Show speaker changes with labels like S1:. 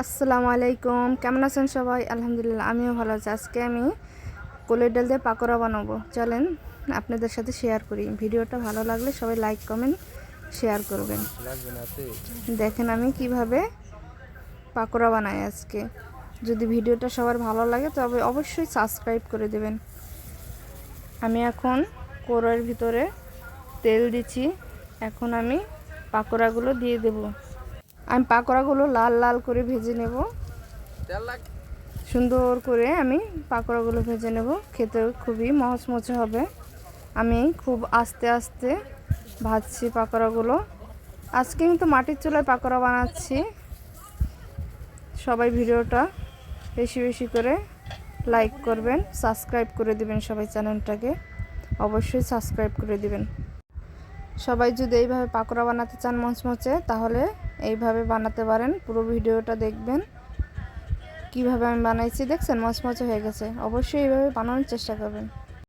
S1: আসসালামু আলাইকুম। কেমন আছেন সবাই? আলহামদুলিল্লাহ, আমিও ভালো আছি। আজকে আমি কোলের ডাল দিয়ে পাকোড়া বানাবো। চলেন আপনাদের সাথে শেয়ার করি। ভিডিওটা ভালো লাগলে সবাই লাইক কমেন্ট শেয়ার করবেন। দেখেন আমি কীভাবে পাকোড়া বানাই আজকে। যদি ভিডিওটা সবার ভালো লাগে, তবে অবশ্যই সাবস্ক্রাইব করে দেবেন। আমি এখন কোড়ার ভিতরে তেল দিচ্ছি। এখন আমি পাকোড়াগুলো দিয়ে দেব। আমি পাকোড়াগুলো লাল লাল করে ভেজে নেব। সুন্দর করে আমি পাকোড়াগুলো ভেজে নেব। খেতে খুবই মচমচে হবে। আমি খুব আস্তে আস্তে ভাজছি পাকোড়াগুলো। আজকে কিন্তু মাটির চুলায় পাকোড়া বানাচ্ছি। সবাই ভিডিওটা বেশি বেশি করে লাইক করবেন, সাবস্ক্রাইব করে দিবেন সবাই চ্যানেলটাকে। অবশ্যই সাবস্ক্রাইব করে দিবেন। সবাই যদি এইভাবে পাকোড়া বানাতে চান মচমচে, তাহলে এইভাবে বানাতে পারেন। পুরো ভিডিওটা দেখবেন। কীভাবে আমি বানাইছি, দেখছেন? মচমচে হয়ে গেছে। অবশ্যই এইভাবে বানানোর চেষ্টা করবেন।